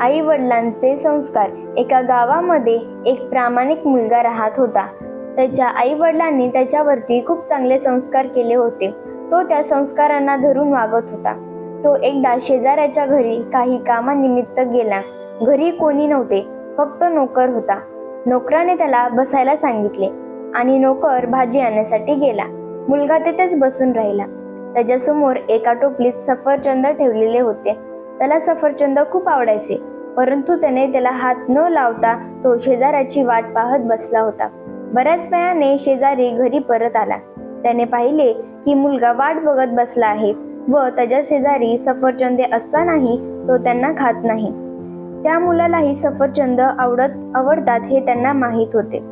आई वडिलांचे संस्कार. एका गावामध्ये एक प्रामाणिक मुलगा राहत होता. त्याच्या आई वडिलांनी त्याच्यावरती खूप चांगले संस्कार केले होते. तो त्या संस्कारांना धरून वागत होता. तो एकदा शेजाऱ्याच्या घरी काही कामानिमित्त गेला. घरी कोणी नव्हते फक्त नोकर होता. नोकराने त्याला बसायला सांगितले आणि नोकर भाजी आणण्यासाठी गेला. मुलगा तिथेच बसून राहिला. त्याच्यासमोर एका टोपलीत सफरचंद ठेवलेले होते. त्याला सफरचंद खूप आवडायचे. परंतु त्याने त्याला हात न लावता तो शेजाऱ्याची वाट पाहत बसला होता. बऱ्याच वेळाने शेजारी घरी परत आला. त्याने पाहिले की मुलगा वाट बघत बसला आहे व त्याच्या शेजारी सफरचंदे असतानाही तो त्यांना खात नाही. त्या मुलालाही सफरचंद आवडत आवडतात हे त्यांना माहीत होते.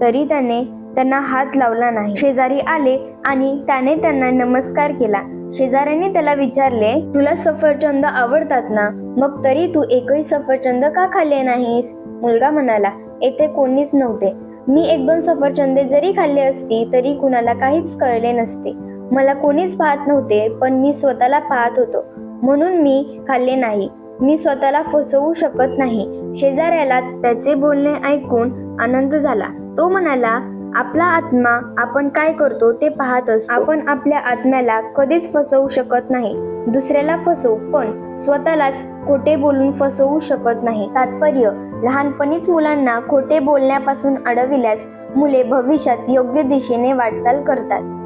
तरी त्याने त्यांना हात लावला नाही. शेजारी आले आणि त्याने त्यांना नमस्कार केला. शेजाऱ्यांनी त्याला विचारले तुला सफरचंद आवडतात ना? मग तरी तू एकही सफरचंद का खाल्ले नाहीस? मुलगा म्हणाला येथे कोणीच नव्हते. मी एक दोन सफरचंदे जरी खाल्ले असती तरी कुणाला काहीच कळले नसते. मला कोणीच पाहत नव्हते पण मी स्वतःला पाहत होतो. म्हणून मी खाल्ले नाही. मी स्वतःला फसवू शकत नाही. शेजाऱ्याला त्याचे बोलणे ऐकून आनंद झाला. तो म्हणाला आपला आत्मा आपण काय करतो ते पाहत असतो. आपण आपल्या आत्म्याला कधीच फसवू शकत नाही. दुसऱ्याला फसवू पण स्वतःलाच खोटे बोलून फसवू शकत नाही. तात्पर्य लहानपणीच मुलांना खोटे बोलण्यापासून अडविल्यास मुले भविष्यात योग्य दिशेने वाटचाल करतात.